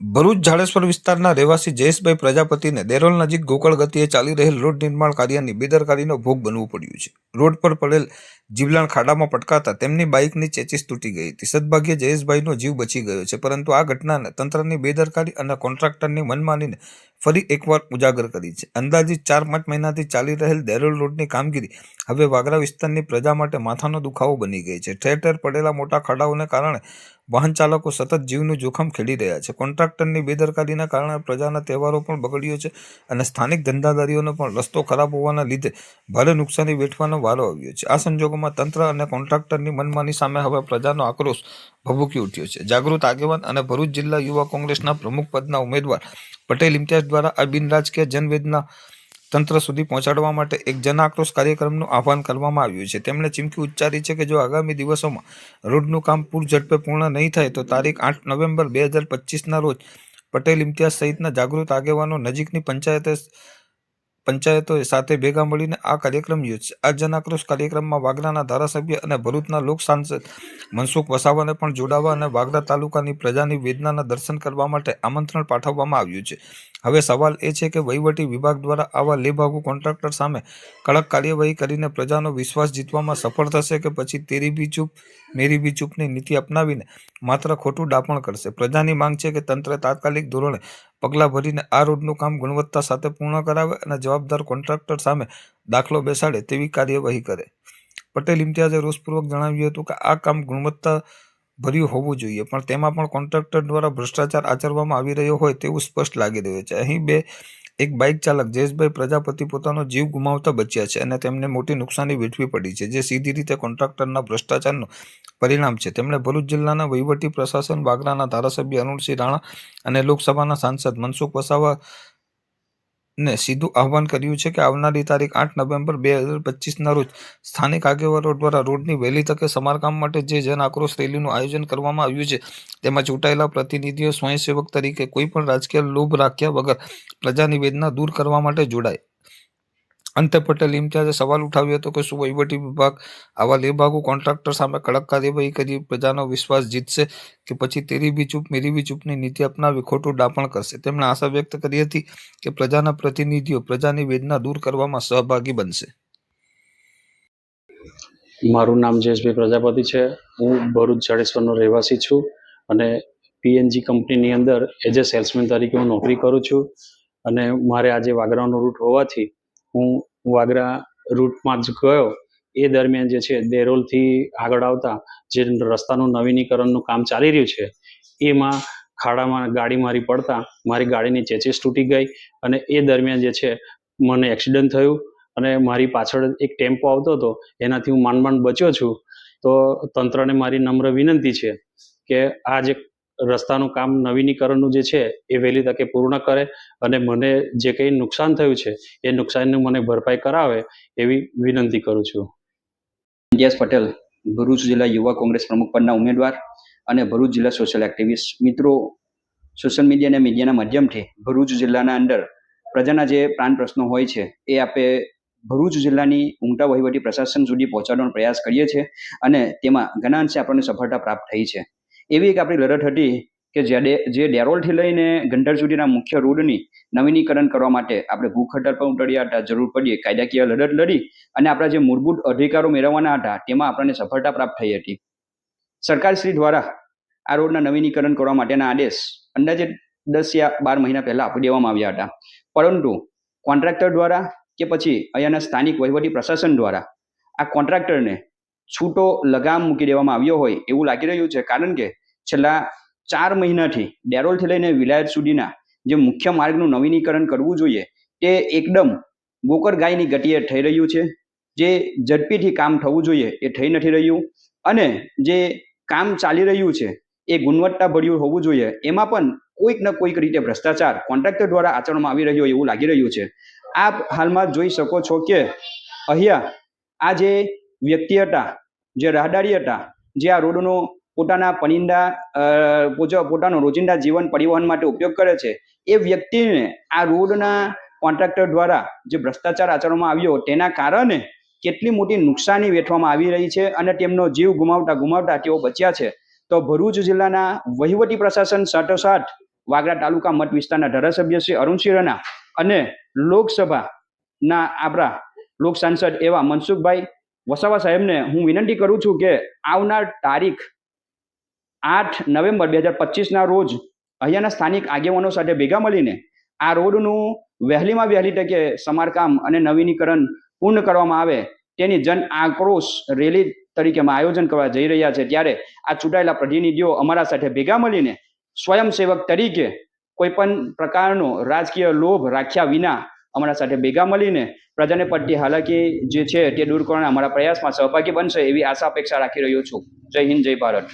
ભરૂચ જાડેશ્વર વિસ્તારના રહેવાસી જયેશભાઈ પ્રજાપતિને દેરોલ નજીક ગોકળ ગતિએ ચાલી રહેલ રોડ નિર્માણ કાર્યની બેદરકારીનો ભોગ બનવું પડ્યું છે. રોડ પર પડેલ જીવલાણ ખાડામાં પટકાતા તેમની બાઇકની ચેચીસ તૂટી ગઈ હતી. સદભાગ્યે જયેશભાઈનો જીવ બચી ગયો છે, પરંતુ આ ઘટનાને તંત્રની બેદરકારી અને કોન્ટ્રાક્ટરની મનમાનીને ફરી એકવાર ઉજાગર કરી છે. અંદાજિત ચાર પાંચ મહિનાથી ચાલી રહેલ દેરોલ રોડની કામગીરી હવે વાગરા વિસ્તારની પ્રજા માટે માથાનો દુખાવો બની ગઈ છે. ઠેર ઠેર પડેલા મોટા ખાડાઓને કારણે વાહન ચાલકો સતત જીવનું જોખમ ખેડી રહ્યા છે. કોન્ટ્રાક્ટરની બેદરકારીના કારણે પ્રજાના તહેવારો પણ બગડ્યો છે અને સ્થાનિક ધંધાદારીઓનો પણ રસ્તો ખરાબ હોવાના લીધે ભારે નુકસાની વેઠવાનો વારો આવ્યો છે. આ સંજોગોમાં તંત્ર અને કોન્ટ્રાક્ટરની મનમાની સામે હવે પ્રજાનો આક્રોશ ભભૂકી ઉઠ્યો છે. જાગૃત આગેવાન અને ભરૂચ જિલ્લા યુવા કોંગ્રેસના પ્રમુખ પદના ઉમેદવાર પટેલ ઇમ્તિયાઝ દ્વારા આ રાજકીય જનવેદના તંત્ર સુધી પહોંચાડવા માટે એક જન આક્રોશ કાર્યક્રમનું આહવાન કરવામાં આવ્યું છે. તેમણે ચીમકી ઉચ્ચારી છે કે જો આગામી દિવસોમાં રોડનું કામ પૂર ઝડપે પૂર્ણ નહીં થાય, તો તારીખ આઠ નવેમ્બર બે હજાર પચીસના રોજ પટેલ ઇમ્તિયાઝ સહિતના જાગૃત આગેવાનો નજીકની પંચાયતે પંચાયતો સાથે ભેગા મળીને આ કાર્યક્રમ યોજશે. આ જન આક્રોશ કાર્યક્રમમાં વાગરાના ધારાસભ્ય અને ભરૂચના લોક સાંસદ મનસુખ વસાવાને પણ જોડાવા અને વાગરા તાલુકાની પ્રજાની વેદનાના દર્શન કરવા માટે આમંત્રણ પાઠવવામાં આવ્યું છે. હવે સવાલ એ છે કે વહીવટી વિભાગ દ્વારા આવા લેભાગુ કોન્ટ્રાક્ટર સામે કડક કાર્યવાહી કરીને પ્રજાનો વિશ્વાસ જીતવામાં સફળ થશે કે પછી તેરી બી ચૂપ, મેરી બી ચૂપની નીતિ અપનાવીને માત્ર ખોટું ડાપણ કરશે? પ્રજાની માંગ છે કે તંત્ર તાત્કાલિક ધોરણે પગલાં ભરીને આ રોડનું કામ ગુણવત્તા સાથે પૂર્ણ કરાવે અને જવાબદાર કોન્ટ્રાક્ટર સામે દાખલો બેસાડે તેવી કાર્યવાહી કરે. પટેલ ઇમ્તિયાઝે રોષપૂર્વક જણાવ્યું હતું કે આ કામ ગુણવત્તા ભર્યું હોવું જોઈએ. પણ તેમાં પણ કોન્ટ્રાક્ટર દ્વારા ભ્રષ્ટાચાર આચરવામાં આવી રહ્યો હોય તેવું સ્પષ્ટ લાગી રહ્યું છે. અહીં બે, એક બાઇક ચાલક જયેશભાઈ પ્રજાપતિ પોતાનો જીવ ગુમાવતા બચ્યા છે અને તેમને મોટી નુકસાની વેઠવી પડી છે, જે સીધી રીતે કોન્ટ્રાક્ટરના ભ્રષ્ટાચારનું પરિણામ છે. તેમણે ભરૂચ જિલ્લાના વહીવટી પ્રશાસન વાગરાના ધારાસભ્ય અરુણસિંહ રાણા અને લોકસભાના સાંસદ મનસુખ વસાવા ને સીધું આહવાન કર્યું છે કે આવનારી તારીખ આઠ નવેમ્બર બે હજાર પચીસના રોજ સ્થાનિક આગેવાનો દ્વારા રોડની વહેલી તકે સમારકામ માટે જે જન આક્રોશ રેલીનું આયોજન કરવામાં આવ્યું છે તેમાં ચૂંટાયેલા પ્રતિનિધિઓ સ્વયંસેવક તરીકે કોઈપણ રાજકીય લોભ રાખ્યા વગર પ્રજાની વેદના દૂર કરવા માટે જોડાય. અંતે પટેલ ઇમ્તિયાઝે સવાલ ઉઠાવ્યો હતો કે શું વહીવટી વિભાગ આવા લેભાગુ કોન્ટ્રાક્ટર સામે કડક કાર્યવાહી કરી પ્રજાનો વિશ્વાસ જીતશે કે પછી તેરી બી ચૂપ, મેરી બી ચૂપની નીતિ અપનાવી ખોટું ડાપણ કરશે? તેમણે આશા વ્યક્ત કરી હતી કે પ્રજાના પ્રતિનિધિઓ પ્રજાની વેદના દૂર કરવામાં સહભાગી બનશે. મારું નામ જયેશભાઈ પ્રજાપતિ છે. હું ભરૂચ જાડેશ્વરનો રહેવાસી છું અને પીએનજી કંપનીની અંદર એઝ એ સેલ્સમેન તરીકે હું નોકરી કરું છું. અને મારે આજે વાગરાનો રૂટ હોવાથી હું વાગરા રૂટમાં જ ગયો. એ દરમિયાન જે છે, દેરોલથી આગળ આવતા જે રસ્તાનું નવીનીકરણનું કામ ચાલી રહ્યું છે, એમાં ખાડામાં ગાડી મારી પડતા, મારી ગાડીની ચેચીસ તૂટી ગઈ અને એ દરમિયાન જે છે, મને એક્સિડન્ટ થયું અને મારી પાછળ એક ટેમ્પો આવતો હતો, એનાથી હું માંડ માંડ બચ્યો છું. તો તંત્રને મારી નમ્ર વિનંતી છે કે આ જે રસ્તાનું કામ નવીનીકરણનું જે છે એ વહેલી તકે પૂર્ણ કરે અને મને જે કંઈ નુકસાન થયું છે, એ નુકસાનનું મને ભરપાઈ કરાવે એવી વિનંતી કરું છું. ઇન્ડિયાસ પટેલ, ભરૂચ જિલ્લા યુવા કોંગ્રેસ પ્રમુખ પદના ઉમેદવાર અને ભરૂચ જિલ્લા સોશિયલ એક્ટિવિસ્ટ. મિત્રો, સોશિયલ મીડિયા અને મીડિયાના માધ્યમથી ભરૂચ જિલ્લાના અંદર પ્રજાના જે પ્રાણ પ્રશ્નો હોય છે, એ આપણે ભરૂચ જિલ્લાની ઊંઘતા વહીવટી પ્રશાસન સુધી પહોંચાડવાનો પ્રયાસ કરીએ છીએ અને તેમાં ઘણા અંશે આપણને સફળતા પ્રાપ્ત થઈ છે. એવી એક આપણી લડત હતી કે જે જે ડેરોલથી લઈને ગંડર સુધીના મુખ્ય રોડની નવીનીકરણ કરવા માટે આપણે ભૂખ હડતાલ પર ઉતર્યા હતા, જરૂર પડીએ કાયદાકીય લડત લડી અને આપણા જે મૂળભૂત અધિકારો મેળવવાના હતા, તેમાં આપણને સફળતા પ્રાપ્ત થઈ હતી. સરકારશ્રી દ્વારા આ રોડના નવીનીકરણ કરવા માટેના આદેશ અંદાજે દસ યા બાર મહિના પહેલાં આપી દેવામાં આવ્યા હતા. પરંતુ કોન્ટ્રાક્ટર દ્વારા કે પછી અહીંયાના સ્થાનિક વહીવટી પ્રશાસન દ્વારા આ કોન્ટ્રાક્ટરને છૂટો લગામ મૂકી દેવામાં આવ્યો હોય એવું લાગી રહ્યું છે. કારણ કે છેલ્લા ચાર મહિનાથી ડેરોલથી લઈને વિલાયત સુધીના જે મુખ્ય માર્ગનું નવીનીકરણ કરવું જોઈએ તે એકદમ ગોકર ગાયની ગતિએ થઈ રહ્યું છે. જે ઝડપીથી કામ થવું જોઈએ એ થઈ નથી રહ્યું અને જે કામ ચાલી રહ્યું છે એ ગુણવત્તાભર્યું હોવું જોઈએ. એમાં પણ કોઈક ન કોઈક રીતે ભ્રષ્ટાચાર કોન્ટ્રાક્ટર દ્વારા આચરણમાં આવી રહ્યો એવું લાગી રહ્યું છે. આપ હાલમાં જોઈ શકો છો કે અહીંયા આ જે વ્યક્તિ હતા, જે રાહદારી હતા, જે આ રોડનો પોતાના પનિંદા પોતાનું રોજિંદા જીવન પરિવહન માટે ઉપયોગ કરે છે, એ વ્યક્તિને આ રોડના કોન્ટ્રાક્ટર દ્વારા જે ભ્રષ્ટાચાર આચરવામાં આવ્યો તેના કારણે કેટલી મોટી નુકસાની વેઠવામાં આવી રહી છે અને તેમનો જીવ ગુમાવતા ગુમાવતા તેઓ બચ્યા છે. તો ભરૂચ જિલ્લાના વહીવટી પ્રશાસન સાથોસાથ વાગરા તાલુકા મત વિસ્તારના ધારાસભ્ય શ્રી અરુણસિંહ રણા અને લોકસભાના આપણા લોક સાંસદ એવા મનસુખભાઈ વસાવા સાહેબને હું વિનંતી કરું છું કે આવનાર તારીખ આઠ નવેમ્બર બે હજાર પચીસના રોજ અહીંયાના સ્થાનિક આગેવાનો સાથે ભેગા મળીને આ રોડનું વહેલીમાં વહેલી તકે સમારકામ અને નવીનીકરણ પૂર્ણ કરવામાં આવે તેની જન આક્રોશ રેલી તરીકેમાં આયોજન કરવા જઈ રહ્યા છે. ત્યારે આ ચૂંટાયેલા પ્રતિનિધિઓ અમારા સાથે ભેગા મળીને સ્વયંસેવક તરીકે કોઈ પણ પ્રકારનો રાજકીય લોભ રાખ્યા વિના અમારા સાથે ભેગા મળીને પ્રજાને પડતી હાલાકી જે છે તે દૂર કરવાના અમારા પ્રયાસમાં સહભાગી બનશે એવી આશા અપેક્ષા રાખી રહ્યો છું. જય હિન્દ, જય ભારત.